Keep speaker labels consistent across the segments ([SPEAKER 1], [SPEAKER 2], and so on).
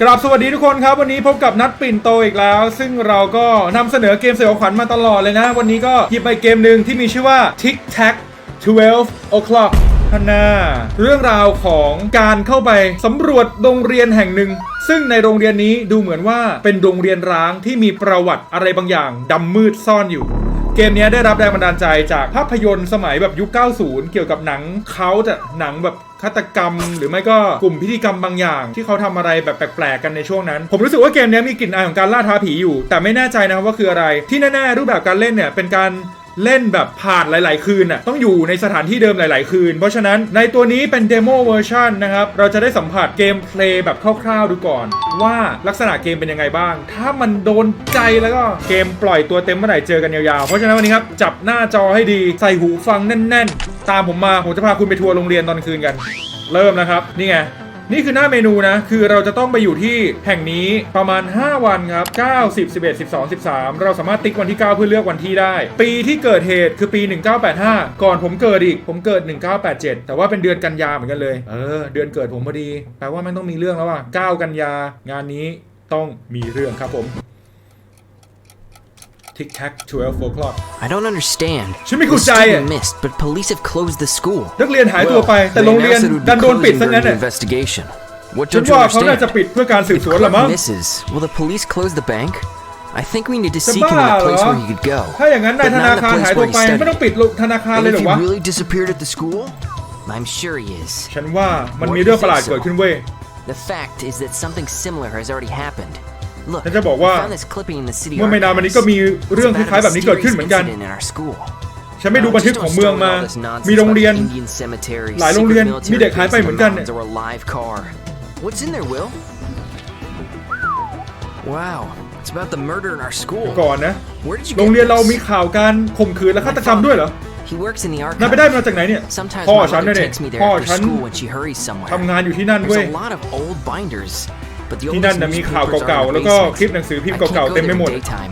[SPEAKER 1] กราบสวัสดีทุกคนครับ วันนี้พบกับนัดปิ่นโตอีกแล้ว ซึ่งเราก็นำเสนอเกมสยองขวัญมาตลอดเลยนะ วันนี้ก็หยิบไปเกมหนึ่งที่มีชื่อว่า Tic Tac 12 o'clock ฮันนาเรื่องราวของการเข้าไปสำรวจโรงเรียนแห่งหนึ่ง ซึ่งในโรงเรียนนี้ดูเหมือนว่าเป็นโรงเรียนร้างที่มีประวัติอะไรบางอย่างดำมืดซ่อนอยู่ เกมนี้ได้รับแรงบันดาลใจจากภาพยนตร์สมัยแบบยุค 90 เกี่ยวกับหนังเขาจะหนังแบบฆาตกรรม หรือไม่ก็กลุ่มพิธีกรรมบางอย่าง ที่เขาทำอะไรแบบแปลกๆกันในช่วงนั้น ผมรู้สึกว่าเกมนี้มีกลิ่นอายของการล่าท้าผีอยู่ แต่ไม่แน่ใจนะครับว่าคืออะไร ที่แน่ๆรูปแบบการเล่นเนี่ยเป็นการ เล่นแบบผ่านหลาย ๆ คืนน่ะต้องอยู่ในสถานที่เดิมหลาย ๆ คืน เพราะฉะนั้นในตัวนี้เป็นเดโมเวอร์ชันนะครับ เราจะได้สัมผัสเกมเพลย์แบบคร่าว ๆ ดูก่อน ว่าลักษณะเกมเป็นยังไงบ้าง ถ้ามันโดนใจแล้วก็เกมปล่อยตัวเต็มเมื่อไหร่เจอกันยาว ๆ เพราะฉะนั้นวันนี้ครับ จับหน้าจอให้ดีใส่หูฟังแน่น ๆ ตามผมมาผมจะพาคุณไปทัวร์โรงเรียนตอนคืนกัน เริ่มนะครับนี่ไง นี่คือหน้าเมนูนะ คือเราจะต้องไปอยู่ที่แห่งนี้ประมาณ 5 วันครับ 9 10 11 12 13 เราสามารถติ๊กวันที่ 9 เพื่อเลือกวันที่ได้ ปีที่เกิดเหตุคือปี 1985 ก่อนผมเกิดอีก ผมเกิด 1987 แต่ว่าเป็นเดือนกันยาเหมือนกันเลย เออ เดือนเกิดผมพอดี แปลว่ามันต้องมีเรื่องแล้วว่ะ9กันยางานนี้ต้องมีเรื่องครับผม ทิกแท็ก12 o'clock
[SPEAKER 2] I don't understand.
[SPEAKER 1] ฉันไม่
[SPEAKER 2] The
[SPEAKER 1] เข้าใจอ่ะ
[SPEAKER 2] student missed, but police have closed the school.
[SPEAKER 1] นักเรียนหายตัวไป แต่
[SPEAKER 2] They
[SPEAKER 1] โรงเรียน
[SPEAKER 2] announced it would
[SPEAKER 1] ดั
[SPEAKER 2] be
[SPEAKER 1] นโดนปิด
[SPEAKER 2] closing
[SPEAKER 1] ซะงั้น
[SPEAKER 2] during
[SPEAKER 1] น่ะ
[SPEAKER 2] the investigation. What
[SPEAKER 1] ฉัน
[SPEAKER 2] don't you
[SPEAKER 1] ว่าเขาน่าจะ
[SPEAKER 2] understand?
[SPEAKER 1] ปิดเพื่อการสืบ
[SPEAKER 2] If
[SPEAKER 1] สวนละมั้ง
[SPEAKER 2] Cliff misses, will the police close the bank? I think we need to
[SPEAKER 1] จะ
[SPEAKER 2] seek him in
[SPEAKER 1] บ้า
[SPEAKER 2] a
[SPEAKER 1] เหร
[SPEAKER 2] place
[SPEAKER 1] อ
[SPEAKER 2] where he could go.
[SPEAKER 1] ถ้าอย่างนั้นนาย
[SPEAKER 2] but
[SPEAKER 1] ธ
[SPEAKER 2] not
[SPEAKER 1] นา
[SPEAKER 2] in the
[SPEAKER 1] คาร
[SPEAKER 2] place
[SPEAKER 1] หาย
[SPEAKER 2] where
[SPEAKER 1] ตัว
[SPEAKER 2] he
[SPEAKER 1] ไป ไม่ต้อง
[SPEAKER 2] studied.
[SPEAKER 1] ปิดธนาคาร
[SPEAKER 2] And
[SPEAKER 1] เลยเหร
[SPEAKER 2] if
[SPEAKER 1] อ
[SPEAKER 2] he
[SPEAKER 1] วะ
[SPEAKER 2] really disappeared at the school, I'm sure he is.
[SPEAKER 1] ฉันว่ามันมีเรื่องประหลาดเกิดขึ้นเว้ย
[SPEAKER 2] The fact is that something similar has already happened. Look,
[SPEAKER 1] ฉันจะบอกว่า
[SPEAKER 2] I found this clipping in the city
[SPEAKER 1] เมื่อไม่นานมานี้ก็มี
[SPEAKER 2] archives.
[SPEAKER 1] เรื่อง
[SPEAKER 2] It's
[SPEAKER 1] ค
[SPEAKER 2] about
[SPEAKER 1] ล้ายๆ
[SPEAKER 2] a
[SPEAKER 1] แบบนี้เกิดขึ้น
[SPEAKER 2] mysterious
[SPEAKER 1] เหมือนกัน
[SPEAKER 2] incident in our school.
[SPEAKER 1] ฉันไม่ดู
[SPEAKER 2] Now,
[SPEAKER 1] บันทึก
[SPEAKER 2] just
[SPEAKER 1] ของ
[SPEAKER 2] don't
[SPEAKER 1] เมือง
[SPEAKER 2] start
[SPEAKER 1] มา
[SPEAKER 2] all this nonsense
[SPEAKER 1] มีโรงเรียน
[SPEAKER 2] about Indian cemetery,
[SPEAKER 1] หลายโรงเรียน
[SPEAKER 2] secret
[SPEAKER 1] มีเด็ก
[SPEAKER 2] military
[SPEAKER 1] หายไป
[SPEAKER 2] base in
[SPEAKER 1] เหมื
[SPEAKER 2] the
[SPEAKER 1] อนกันเนี่ย
[SPEAKER 2] mountains or a live car. What's in there, Will? Wow, it's about the murder in our school.
[SPEAKER 1] ก่อนนะ
[SPEAKER 2] Where did you
[SPEAKER 1] โรงเรียน
[SPEAKER 2] get
[SPEAKER 1] เรามี
[SPEAKER 2] this?
[SPEAKER 1] ข่าวการข่มขืนและฆาตกรรมด้วยเหรอ
[SPEAKER 2] He works in the
[SPEAKER 1] นายไปได้มา
[SPEAKER 2] archives.
[SPEAKER 1] จากไหนเนี่ย
[SPEAKER 2] Sometimes
[SPEAKER 1] พ่อ
[SPEAKER 2] my
[SPEAKER 1] ฉัน
[SPEAKER 2] mother
[SPEAKER 1] เนี่ย
[SPEAKER 2] takes me there
[SPEAKER 1] พ่อ
[SPEAKER 2] after
[SPEAKER 1] ฉัน
[SPEAKER 2] school when she hurries somewhere.
[SPEAKER 1] ทำงานอยู่ที่นั่น
[SPEAKER 2] There's
[SPEAKER 1] เว้ย
[SPEAKER 2] a lot of old binders, but the
[SPEAKER 1] ที่นั่น
[SPEAKER 2] oldest
[SPEAKER 1] น่ะมีข่าว
[SPEAKER 2] newspapers
[SPEAKER 1] เก่า
[SPEAKER 2] are
[SPEAKER 1] ๆ
[SPEAKER 2] in
[SPEAKER 1] แล้ว
[SPEAKER 2] the
[SPEAKER 1] ก็
[SPEAKER 2] basement.
[SPEAKER 1] คลิปหนังสือพิม
[SPEAKER 2] I
[SPEAKER 1] พ์
[SPEAKER 2] can't
[SPEAKER 1] เก่า
[SPEAKER 2] go
[SPEAKER 1] ๆ เต็มไป
[SPEAKER 2] there
[SPEAKER 1] หม
[SPEAKER 2] in
[SPEAKER 1] ด
[SPEAKER 2] daytime.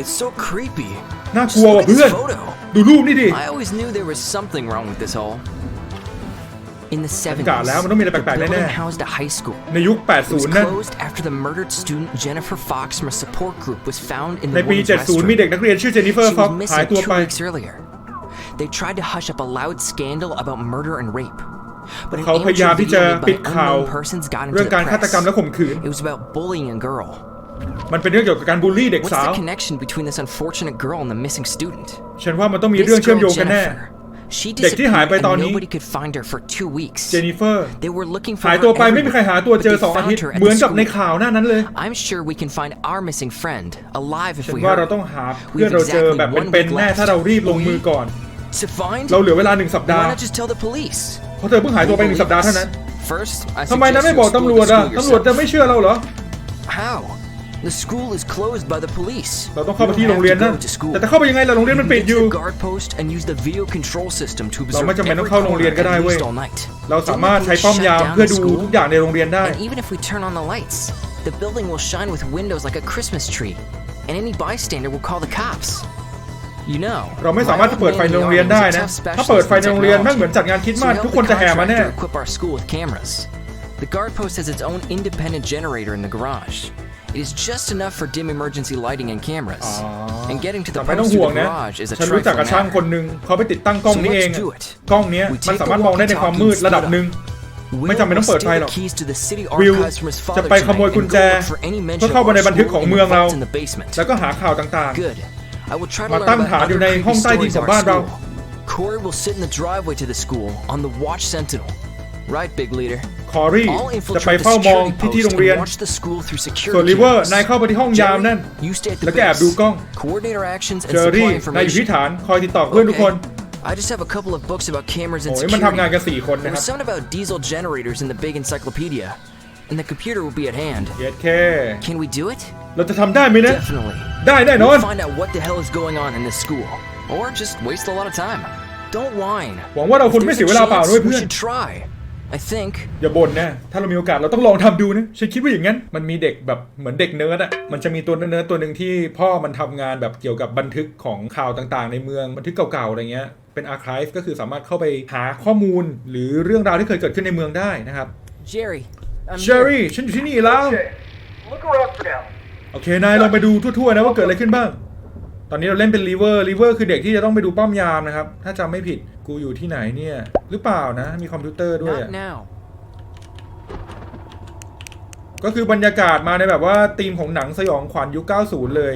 [SPEAKER 2] It's so creepy.
[SPEAKER 1] น่าก
[SPEAKER 2] Just
[SPEAKER 1] ลัว
[SPEAKER 2] look
[SPEAKER 1] ว่ะ
[SPEAKER 2] at
[SPEAKER 1] เพื่อน
[SPEAKER 2] this photo.
[SPEAKER 1] ดูรูปนี่ดิ
[SPEAKER 2] I always knew there was something wrong with this hall. In the 70s,
[SPEAKER 1] กะแล้วมันต้องมีอะไรแปลกๆ
[SPEAKER 2] the building
[SPEAKER 1] แน่ๆ
[SPEAKER 2] housed a high school.
[SPEAKER 1] ในยุค
[SPEAKER 2] It was
[SPEAKER 1] 80 นั่น
[SPEAKER 2] closed after the murdered student Jennifer Fox from a support group was found in
[SPEAKER 1] ใน
[SPEAKER 2] the
[SPEAKER 1] ปี
[SPEAKER 2] women's
[SPEAKER 1] 70 มี
[SPEAKER 2] restroom.
[SPEAKER 1] เด็กนักเรียนชื่อเจนนิเฟอร์
[SPEAKER 2] She
[SPEAKER 1] ฟ็อก
[SPEAKER 2] was
[SPEAKER 1] หาย
[SPEAKER 2] missing
[SPEAKER 1] ตัว
[SPEAKER 2] two
[SPEAKER 1] ไป
[SPEAKER 2] weeks earlier. They tried to hush up a loud scandal about murder and rape. But an
[SPEAKER 1] เขาพยายาม
[SPEAKER 2] amateur
[SPEAKER 1] ที่
[SPEAKER 2] video
[SPEAKER 1] จะ
[SPEAKER 2] made
[SPEAKER 1] ปิ
[SPEAKER 2] by
[SPEAKER 1] ดข่าว
[SPEAKER 2] unknown persons got
[SPEAKER 1] เรื่อ
[SPEAKER 2] into
[SPEAKER 1] งการ
[SPEAKER 2] the
[SPEAKER 1] ฆาตกรรมและ
[SPEAKER 2] press.
[SPEAKER 1] ข่มขืน
[SPEAKER 2] It was about bullying a girl.
[SPEAKER 1] มันเป็นเรื่องเกี่ยวกับการบูลลี่เด็ก
[SPEAKER 2] What's
[SPEAKER 1] สาว
[SPEAKER 2] the connection between this unfortunate girl and the missing student?
[SPEAKER 1] ฉันว่ามันต้องมีเรื่องเชื่อมโยงกันแน่
[SPEAKER 2] She
[SPEAKER 1] เด็กที่หาย
[SPEAKER 2] disappeared
[SPEAKER 1] ไปตอน
[SPEAKER 2] and
[SPEAKER 1] นี้
[SPEAKER 2] nobody could find her for two weeks.
[SPEAKER 1] เจนนิเฟอร์
[SPEAKER 2] They were looking for
[SPEAKER 1] หาย
[SPEAKER 2] her
[SPEAKER 1] ตัวไปไม่มีใคร
[SPEAKER 2] everywhere,
[SPEAKER 1] หาตัวเจอ
[SPEAKER 2] but they
[SPEAKER 1] สองอา
[SPEAKER 2] found
[SPEAKER 1] ทิตย์
[SPEAKER 2] her at
[SPEAKER 1] เหมือน
[SPEAKER 2] the
[SPEAKER 1] กับใน
[SPEAKER 2] school.
[SPEAKER 1] ข่าวหน้านั้นเลย
[SPEAKER 2] I'm sure we can find our missing friend alive if
[SPEAKER 1] ฉัน
[SPEAKER 2] we
[SPEAKER 1] ว่า
[SPEAKER 2] hurry.
[SPEAKER 1] เราต้องหาเพื่อนเราเจอแบบเป็นๆแน่ถ้าเรารีบลงมือก่อน
[SPEAKER 2] To find?
[SPEAKER 1] เราเหลือเวลาหนึ่งสัปดา
[SPEAKER 2] Why
[SPEAKER 1] ห์
[SPEAKER 2] not just tell the police?
[SPEAKER 1] เพราะเธอเพิ่งหายตัวไปหนึ่งสัปดาห์เท่านั้น
[SPEAKER 2] First, I
[SPEAKER 1] ทำไมนั้น
[SPEAKER 2] suggest
[SPEAKER 1] ไม่
[SPEAKER 2] you
[SPEAKER 1] บอก
[SPEAKER 2] explore
[SPEAKER 1] ตำรวจ
[SPEAKER 2] the
[SPEAKER 1] อะ
[SPEAKER 2] school
[SPEAKER 1] ตำรวจ
[SPEAKER 2] yourself.
[SPEAKER 1] จะไม่เชื่อเราเหรอ
[SPEAKER 2] How? The school is closed by the police.
[SPEAKER 1] เราต้องเข้าไป
[SPEAKER 2] We
[SPEAKER 1] ที่
[SPEAKER 2] don't
[SPEAKER 1] โรงเรียน
[SPEAKER 2] have to
[SPEAKER 1] นั่น
[SPEAKER 2] go to school.
[SPEAKER 1] แต่จะเข้าไปยังไงล่ะโรงเรียน
[SPEAKER 2] We
[SPEAKER 1] มัน
[SPEAKER 2] can
[SPEAKER 1] ปิด
[SPEAKER 2] get
[SPEAKER 1] อยู่
[SPEAKER 2] to the guard post and use the video control system to
[SPEAKER 1] เรา
[SPEAKER 2] observe
[SPEAKER 1] ไม่จำเป็น
[SPEAKER 2] every
[SPEAKER 1] ต้องเข้าโรงเรียน
[SPEAKER 2] corner
[SPEAKER 1] ก็ได้
[SPEAKER 2] at
[SPEAKER 1] เว้ย
[SPEAKER 2] least all night.
[SPEAKER 1] เราสามารถ
[SPEAKER 2] Didn't
[SPEAKER 1] ใช้
[SPEAKER 2] the
[SPEAKER 1] ป้อม
[SPEAKER 2] police
[SPEAKER 1] ยาม
[SPEAKER 2] shut down
[SPEAKER 1] เพื่อ
[SPEAKER 2] the
[SPEAKER 1] ดู
[SPEAKER 2] school?
[SPEAKER 1] ทุกอย่างในโรงเรียนได้
[SPEAKER 2] And even if we turn on the lights, the building will shine with windows like a Christmas tree, and any bystander will call the cops. You know,
[SPEAKER 1] เราไม่สามารถจะเปิดไฟในโรงเรียนได้นะ ถ้าเปิดไฟในโรงเรียนแม่งเหมือนจัดงานคริด
[SPEAKER 2] So
[SPEAKER 1] มาส
[SPEAKER 2] we
[SPEAKER 1] ทุก
[SPEAKER 2] helped
[SPEAKER 1] คน
[SPEAKER 2] the
[SPEAKER 1] จะแห่มาแน่
[SPEAKER 2] contractor equip our school with cameras. The guard post has its own independent generator in the garage. It is just enough for dim emergency lighting and cameras. And getting to
[SPEAKER 1] แต่
[SPEAKER 2] the
[SPEAKER 1] ไม่ต้อง
[SPEAKER 2] post
[SPEAKER 1] ห่ว
[SPEAKER 2] through
[SPEAKER 1] ง
[SPEAKER 2] the
[SPEAKER 1] นะ
[SPEAKER 2] garage is a
[SPEAKER 1] ฉันรู้จักกับ
[SPEAKER 2] trifling
[SPEAKER 1] ช่างคน
[SPEAKER 2] matter.
[SPEAKER 1] หนึ่งเขาไปติดตั้งกล้อง
[SPEAKER 2] So
[SPEAKER 1] นี้เอง
[SPEAKER 2] let's
[SPEAKER 1] อะ
[SPEAKER 2] do it.
[SPEAKER 1] กล้องเนี้ย
[SPEAKER 2] We
[SPEAKER 1] มัน
[SPEAKER 2] take
[SPEAKER 1] สา
[SPEAKER 2] the
[SPEAKER 1] มารถมองได้ในความมืด
[SPEAKER 2] walkie-talkie
[SPEAKER 1] ระดับหนึ่ง
[SPEAKER 2] Will
[SPEAKER 1] ไม่จำเป็นต้องเปิด
[SPEAKER 2] will
[SPEAKER 1] ไฟ
[SPEAKER 2] steal
[SPEAKER 1] หรอก
[SPEAKER 2] the keys to the city
[SPEAKER 1] วิว
[SPEAKER 2] archives from his
[SPEAKER 1] จะ
[SPEAKER 2] father
[SPEAKER 1] ไปขโมย
[SPEAKER 2] tonight
[SPEAKER 1] กุญ
[SPEAKER 2] and
[SPEAKER 1] แจ
[SPEAKER 2] go look for any
[SPEAKER 1] เพื่อ
[SPEAKER 2] mention
[SPEAKER 1] เข้า
[SPEAKER 2] of
[SPEAKER 1] ไปใน
[SPEAKER 2] our
[SPEAKER 1] บันทึก
[SPEAKER 2] school
[SPEAKER 1] ของ
[SPEAKER 2] in
[SPEAKER 1] เมื
[SPEAKER 2] the
[SPEAKER 1] องเรา
[SPEAKER 2] vault in the basement.
[SPEAKER 1] แล้วก็หาข่าวต่าง
[SPEAKER 2] Good. I will try to
[SPEAKER 1] มา
[SPEAKER 2] learn
[SPEAKER 1] ตั้ง
[SPEAKER 2] about
[SPEAKER 1] ฐานอยู่
[SPEAKER 2] other
[SPEAKER 1] ในห้อง
[SPEAKER 2] creepy
[SPEAKER 1] ใต้ดิน
[SPEAKER 2] stories
[SPEAKER 1] ของ
[SPEAKER 2] of
[SPEAKER 1] บ้าน
[SPEAKER 2] our
[SPEAKER 1] เรา
[SPEAKER 2] school. Corey will sit in the driveway to the school on the watch sentinel. Right, big leader.
[SPEAKER 1] ๆ คอรี่
[SPEAKER 2] I'll
[SPEAKER 1] จะไป
[SPEAKER 2] infiltrate the
[SPEAKER 1] เฝ้ามอง
[SPEAKER 2] security
[SPEAKER 1] ที่ที่
[SPEAKER 2] post
[SPEAKER 1] โรงเรียน
[SPEAKER 2] and watch the school through
[SPEAKER 1] ส่วน
[SPEAKER 2] security
[SPEAKER 1] ริเวอร์
[SPEAKER 2] cameras.
[SPEAKER 1] นายเข้าไปที่ห้องยาม
[SPEAKER 2] Jerry,
[SPEAKER 1] นั่น
[SPEAKER 2] you stay at the
[SPEAKER 1] แล้วก็แอบ
[SPEAKER 2] base.
[SPEAKER 1] ดูกล้อง
[SPEAKER 2] Coordinate our actions and
[SPEAKER 1] เจอ
[SPEAKER 2] supply
[SPEAKER 1] รี่นายอยู่ที่
[SPEAKER 2] information.
[SPEAKER 1] ฐานคอยติดต่อเพื่อนทุกคน
[SPEAKER 2] I just have a couple of books about cameras and
[SPEAKER 1] โอ้ยมันทำงาน
[SPEAKER 2] security.
[SPEAKER 1] กันสี่คน
[SPEAKER 2] There
[SPEAKER 1] นะครั
[SPEAKER 2] was
[SPEAKER 1] บ
[SPEAKER 2] something about diesel generators in the big encyclopedia, and the computer will be at hand.
[SPEAKER 1] เย็ดแค่
[SPEAKER 2] Can we do it?
[SPEAKER 1] เราจะทำได้ไหมนะ
[SPEAKER 2] Definitely.
[SPEAKER 1] ได้แน่นอน
[SPEAKER 2] We'll find out what the hell is going on in this school, or just waste a lot of time. Don't whine.
[SPEAKER 1] หวังว่าเรา
[SPEAKER 2] If
[SPEAKER 1] คุณไม่
[SPEAKER 2] there's
[SPEAKER 1] เสีย
[SPEAKER 2] a
[SPEAKER 1] เวลาเปล่า
[SPEAKER 2] chance,
[SPEAKER 1] ด้วย
[SPEAKER 2] we
[SPEAKER 1] เพื่อน
[SPEAKER 2] should try. I think.
[SPEAKER 1] อย่าบ่นนะ ถ้าเรามีโอกาสเราต้องลองทำดูนะ ฉันคิดว่าอย่างนั้น มันมีเด็กแบบเหมือนเด็กเนิร์ดอะมันจะมีตัวเนิร์ดตัวหนึ่งที่พ่อมันทำงานแบบเกี่ยวกับบันทึกของข่าวต่างๆ ในเมือง บันทึกเก่าๆ อะไรเงี้ย เป็นอาร์คีฟก็คือสามารถเข้าไปหาข้อมูล หรือเรื่องราวที่เคยเกิดขึ้นในเมืองได้นะครับ
[SPEAKER 2] Jerry, I'm
[SPEAKER 1] เชอรี่ฉันอยู่ที่นี่แล้ว
[SPEAKER 3] Okay, look around for now.
[SPEAKER 1] โอเคนายลองไปดูทั่วๆนะว่าเกิดอะไรขึ้นบ้าง ตอนนี้เราเล่นเป็นรีเวอร์รีเวอร์คือเด็กที่จะต้องไปดูป้อมยามนะครับ ถ้าจำไม่ผิดกูอยู่ที่ไหนเนี่ย หรือเปล่านะ มีคอมพิวเตอร์ด้วย
[SPEAKER 2] Not
[SPEAKER 1] อะ
[SPEAKER 2] now.
[SPEAKER 1] ก็คือบรรยากาศมาในแบบว่าธีมของหนังสยองขวัญยุค 90 เลย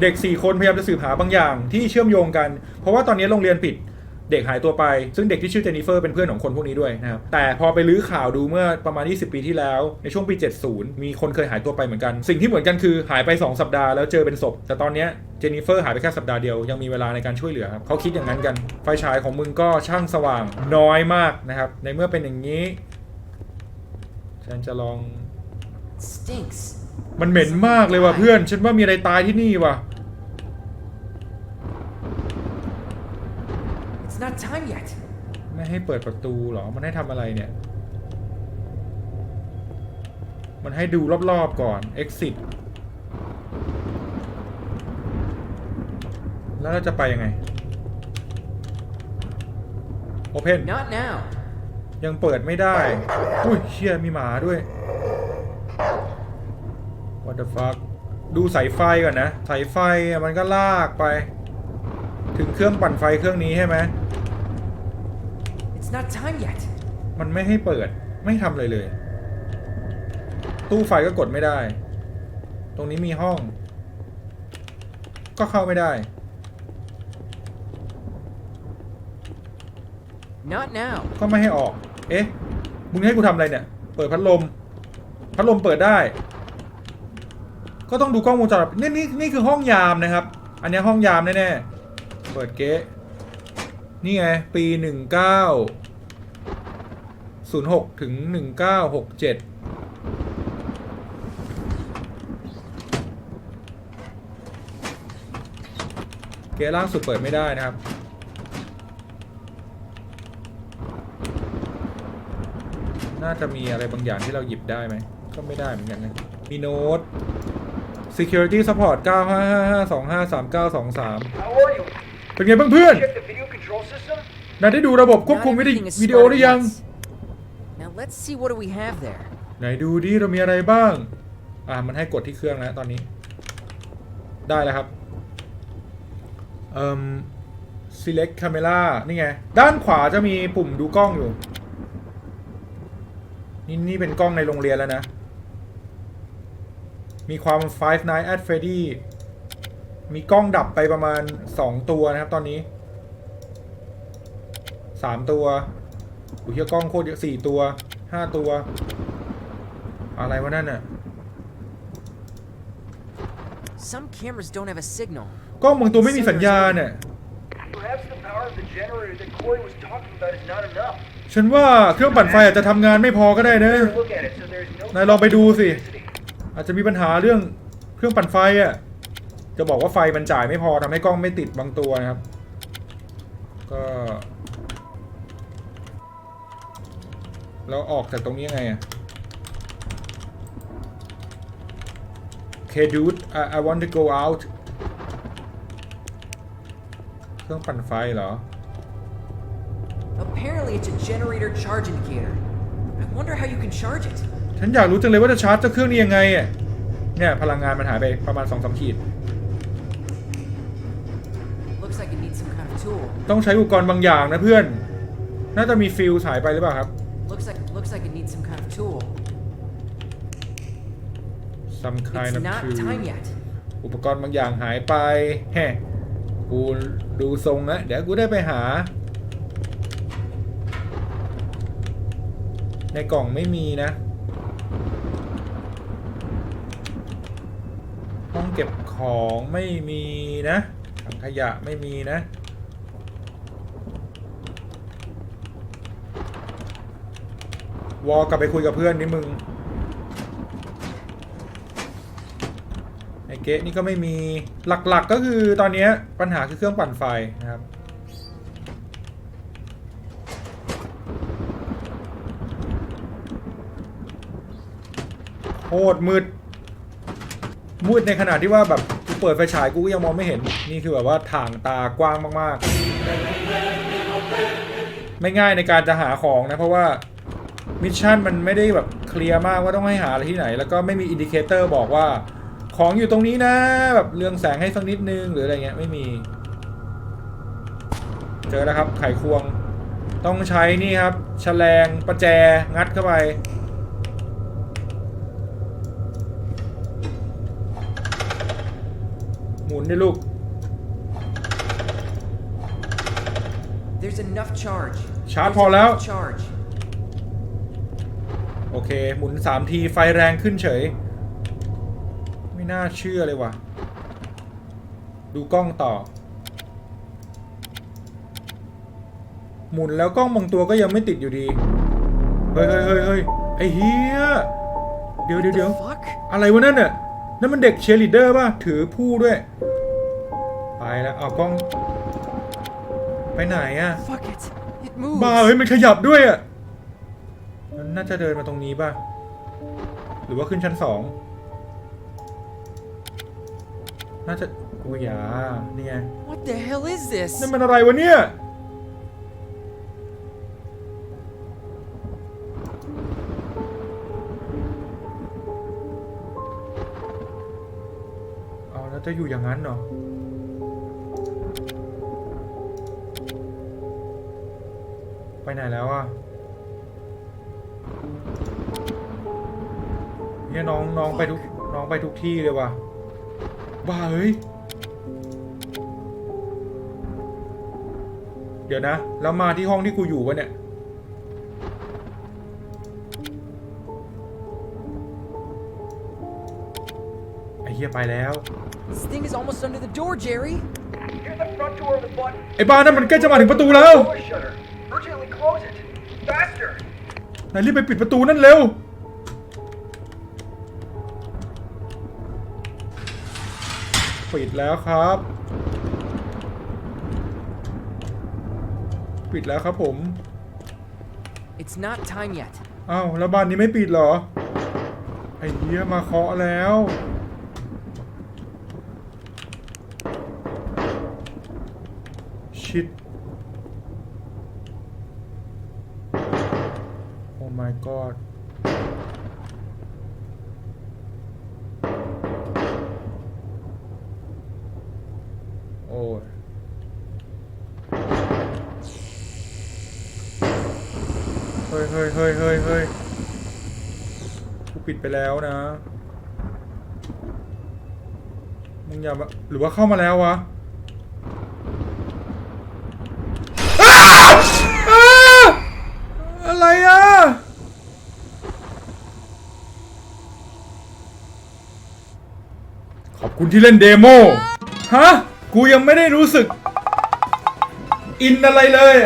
[SPEAKER 1] เด็ก 4 คนพยายามจะสืบหาบางอย่างที่เชื่อมโยงกัน เพราะว่าตอนนี้โรงเรียนปิด เด็กหายตัวไป ซึ่งเด็กที่ชื่อเจนนิเฟอร์เป็นเพื่อนของคนพวกนี้ด้วยนะครับ แต่พอไปลื้อข่าวดูเมื่อประมาณ 20 ปีที่แล้ว ในช่วงปี 70 มีคนเคยหายตัวไปเหมือนกัน สิ่งที่เหมือนกันคือหายไป 2 สัปดาห์แล้วเจอเป็นศพ แต่ตอนเนี้ยเจนนิเฟอร์หายไปแค่สัปดาห์เดียว ยังมีเวลาในการช่วยเหลือครับเขาคิดอย่างนั้นกัน ไฟฉายของมึงก็ช่างสว่างน้อยมากนะครับ ในเมื่อเป็นอย่างนี้ ฉันจะลอง
[SPEAKER 2] Stinks.
[SPEAKER 1] มันเหม็นมากเลยว่ะเพื่อน ฉันว่ามีอะไรตายที่นี่ว่ะ
[SPEAKER 2] not time yet.
[SPEAKER 1] ไม่ให้เปิดประตูเหรอ มันให้ทำอะไรเนี่ย มันให้ดูรอบๆก่อน exit แล้วเราจะไปยังไง open
[SPEAKER 2] Not now.
[SPEAKER 1] ยังเปิดไม่ได้ อุ้ยเชี่ยมีหมาด้วย what the fuck ดูสายไฟก่อนนะ สายไฟอะมันก็ลากไป ถึงเครื่องปั่นไฟเครื่องนี้ใช่ไหม
[SPEAKER 2] It's not time yet.
[SPEAKER 1] มันไม่ให้เปิดไม่ทำเลยเลย ตู้ไฟก็กดไม่ได้ ตรงนี้มีห้อง ก็เข้าไม่ได้
[SPEAKER 2] Not now.
[SPEAKER 1] ก็ไม่ให้ออก เอ๊ะ มึงให้กูทำอะไรเนี่ย เปิดพัดลม พัดลมเปิดได้ ก็ต้องดูกล้องวงจรปิดนี่นี่นี่คือห้องยามนะครับ อันเนี้ยห้องยามแน่ๆ เปิดเก๊ะ นี่ไง ปีหนึ่งเก้าศูนย์หกถึงหนึ่งเก้าหกเจ็ดเกล่างสุดเปิดไม่ได้นะครับน่าจะมีอะไรบางอย่างที่เราหยิบได้ไหม ก็ไม่ได้เหมือนกันนะ มีโน้ต security support 9555253
[SPEAKER 3] How are you?
[SPEAKER 1] เป็นไงบ้างเพื่อน
[SPEAKER 3] control system?
[SPEAKER 1] นายได้ดูระบบควบคุม
[SPEAKER 2] Not
[SPEAKER 1] วิดี
[SPEAKER 2] everything is
[SPEAKER 1] วิดีโอ
[SPEAKER 2] smart
[SPEAKER 1] ห
[SPEAKER 2] at
[SPEAKER 1] รือยัง
[SPEAKER 2] once. Now let's see what do we have there.
[SPEAKER 1] ไหนดูดิเรามีอะไรบ้าง อ่ามันให้กดที่เครื่องแล้วตอนนี้ ได้แล้วครับเอ่ม select camera นี่ไง ด้านขวาจะมีปุ่มดูกล้องอยู่ นี่นี่เป็นกล้องในโรงเรียนแล้วนะ มีความ Five Nights at Freddy มีกล้องดับไปประมาณ 2 ตัวนะครับตอนนี้ 3ตัวอุ้ยเหี้ยกล้องโคตรเยอะ4ตัว5ตัว อะไรวะนั่นน่ะ
[SPEAKER 2] Some cameras don't have a signal.
[SPEAKER 1] กล้องบางตัวไม่มีสัญญาณเนี่ย
[SPEAKER 3] Perhaps the power of the generator that Corey was talking about is not enough.
[SPEAKER 1] ฉันว่าเครื่องปั่นไฟอาจจะทำงานไม่พอก็ได้นะ
[SPEAKER 3] Better look at it so there's no
[SPEAKER 1] นายลองไปดูสิ
[SPEAKER 3] electricity.
[SPEAKER 1] อาจจะมีปัญหาเรื่องเครื่องปั่นไฟอะ จะบอกว่าไฟมันจ่ายไม่พอทำให้กล้องไม่ติดบางตัวนะครับ ก็ แล้วออกจากตรงนี้ยังไงอะ Okay dude I, I want to go out เครื่องปั่นไฟเหรอ
[SPEAKER 2] Apparently it's a generator charge indicator. I wonder how you can charge it.
[SPEAKER 1] ฉันอยากรู้จังเลยว่าจะชาร์จเจ้าเครื่องนี้ยังไงอะเนี่ยพลังงานมันหายไปประมาณ2อสขีด
[SPEAKER 2] Looks like it needs some kind of tool.
[SPEAKER 1] ต้องใช้อุปกรณ์บางอย่างนะเพื่อน น่าจะมีฟิลสายไปหรือเปล่าครับ
[SPEAKER 2] Looks like looks like it needs some kind of tool.
[SPEAKER 1] some kind
[SPEAKER 2] It's
[SPEAKER 1] of
[SPEAKER 2] not
[SPEAKER 1] tool
[SPEAKER 2] time yet.
[SPEAKER 1] อุปกรณ์บางอย่างหายไปแฮะกูดูทรงนะเดี๋ยวกูได้ไปหา ในกล่องไม่มีนะ ห้องเก็บของไม่มีนะถังขยะไม่มีนะ วอลกลับไปคุยกับเพื่อนนี่มึงไอเกะนี่ก็ไม่มีหลักๆก็คือตอนนี้ปัญหาคือเครื่องปั่นไฟนะครับโคตรมืด มืดในขนาดที่ว่าแบบกูเปิดไฟฉายกูก็ยังมองไม่เห็น นี่คือแบบว่าถ่างตากว้างมากๆ ไม่ง่ายในการจะหาของนะเพราะว่า มิชชั่นมันไม่ได้แบบเคลียร์มากว่าต้องให้หาอะไรที่ไหน แล้วก็ไม่มีอินดิเคเตอร์บอกว่า ของอยู่ตรงนี้นะ แบบเรืองแสงให้สักนิดนึงหรืออะไรเงี้ยไม่มี เจอแล้วครับไขควง ต้องใช้นี่ครับแฉลงประแจงัดเข้าไปหมุนดิลูก
[SPEAKER 2] There's enough charge.
[SPEAKER 1] ชาร์จพอแล้ว
[SPEAKER 2] Charge.
[SPEAKER 1] โอเค หมุนสามทีไฟแรงขึ้นเฉย ไม่น่าเชื่อเลยว่ะ ดูกล้องต่อ หมุนแล้วกล้องบางตัวก็ยังไม่ติดอยู่ดี เฮ้ยเฮ้ยเฮ้ยเฮ้ยไอ้เฮียเดี๋ยวเดี๋ยวเดี๋ยว
[SPEAKER 2] Fuck?
[SPEAKER 1] อะไรวะนั่นน่ะนั่นมันเด็กเชียร์ลีดเดอร์ป่ะ ถือผู้ด้วย ไปแล้วเอากล้อง ไปไหนอะ
[SPEAKER 2] Fuck it. It moves.
[SPEAKER 1] บ้าเฮ้ยมันขยับด้วยอะมั นน่าจะเดินมาตรงนี้ป่ะ หรือว่าขึ้นชั้นสอง น่าจะกูยานี่ไง
[SPEAKER 2] What the hell is this?
[SPEAKER 1] นั่นมันอะไรวะเนี่ย เอาแล้วจะอยู่อย่างนั้นเหรอไปไหนแล้วอะ เนี่ยน้องน้องไปทุกน้องไปทุกที่เลยว่ะบ้าเฮ้ย เดี๋ยวนะ แล้วมาที่ห้องที่กูอยู่วะเนี่ย ไอ้เหี้ยไปแล้ว
[SPEAKER 2] This thing is almost under the door, Jerry.
[SPEAKER 3] Here's the front door of the button.
[SPEAKER 1] ไอ้บ้านั่นมันใกล้จะมาถึงประตูแล้ว
[SPEAKER 3] Door shutter. Urgently close it. Faster.
[SPEAKER 1] นายรีบไปปิดประตูนั่นเร็ว ปิดแล้วครับ ปิดแล้วครับผม
[SPEAKER 2] It's not time yet.
[SPEAKER 1] อ้าวแล้วบ้านนี้ไม่ปิดเหรอ ไอ้เหี้ยมาเคาะแล้ว ชิด โอ้ my god โอ้ยเฮ้ยเฮ้ยเฮ้ยเฮ้ยเฮ้ยกูปิดไปแล้วนะ มึงอย่ามาหรือว่าเข้ามาแล้ววะอะไรอะขอบคุณที่เล่นเดโมฮะ กูยังไม่ได้รู้สึก อินอะไรเลย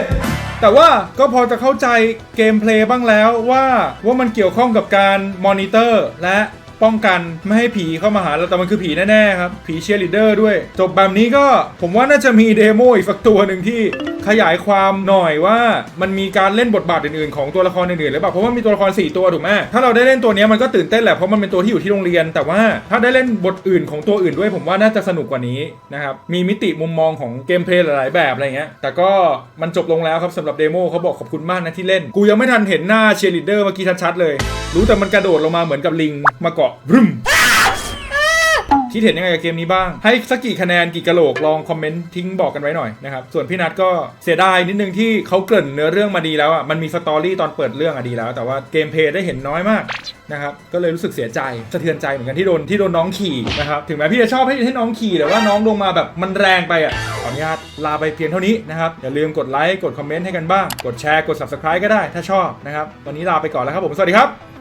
[SPEAKER 1] แต่ว่าก็พอจะเข้าใจเกมเพลย์บ้างแล้วว่าว่ามันเกี่ยวข้องกับการมอนิเตอร์และป้องกันไม่ให้ผีเข้ามาหาเราแต่มันคือผีแน่ ๆ ครับ ผีเชียร์ลีดเดอร์ด้วย จบแบบนี้ก็ผมว่าน่าจะมีเดโมอีกสักตัวหนึ่งที่ ขยายความหน่อยว่ามันมีการเล่นบทบาทอื่นๆของตัวละครอื่นๆหรือเปล่าเพราะว่ามีตัวละคร 4 ตัวถูกไหมถ้าเราได้เล่นตัวนี้มันก็ตื่นเต้นแหละเพราะมันเป็นตัวที่อยู่ที่โรงเรียน แต่ว่าถ้าได้เล่นบทอื่นของตัวอื่นด้วยผมว่าน่าจะสนุกกว่านี้นะครับมีมิติมุมมองของเกมเพลย์หลายๆแบบอะไรเงี้ยแต่ก็มันจบลงแล้วครับสำหรับเดโมเขาบอกขอบคุณมากนะที่เล่น กูยังไม่ทันเห็นหน้าเชียร์ลีดเดอร์เมื่อกี้ชัดๆเลย รู้แต่มันกระโดดลงมาเหมือนกับลิงมาเกาะรึม คิดเห็นยังไงกับเกมนี้บ้าง ให้สักกี่คะแนนกี่กะโหลกลองคอมเมนต์ทิ้งบอกกันไว้หน่อยนะครับ ส่วนพี่นัทก็เสียดายนิดนึงที่เขาเกริ่นเนื้อเรื่องมาดีแล้วอะมันมีสตอรี่ตอนเปิดเรื่องอะดีแล้ว แต่ว่าเกมเพลย์ได้เห็นน้อยมากนะครับก็เลยรู้สึกเสียใจสะเทือนใจเหมือนกันที่โดนที่โดนน้องขี่นะครับถึงแม้พี่จะชอบให้ให้น้องขี่แต่ว่าน้องลงมาแบบมันแรงไปอะขออนุญาตลาไปเพียงเท่านี้นะครับอย่าลืมกดไลค์กดคอมเมนต์ให้กันบ้าง กดแชร์กด subscribe ก็ได้ถ้าชอบนะครับวันนี้ลาไปก่อนแล้วครับผมสวัสดีครับ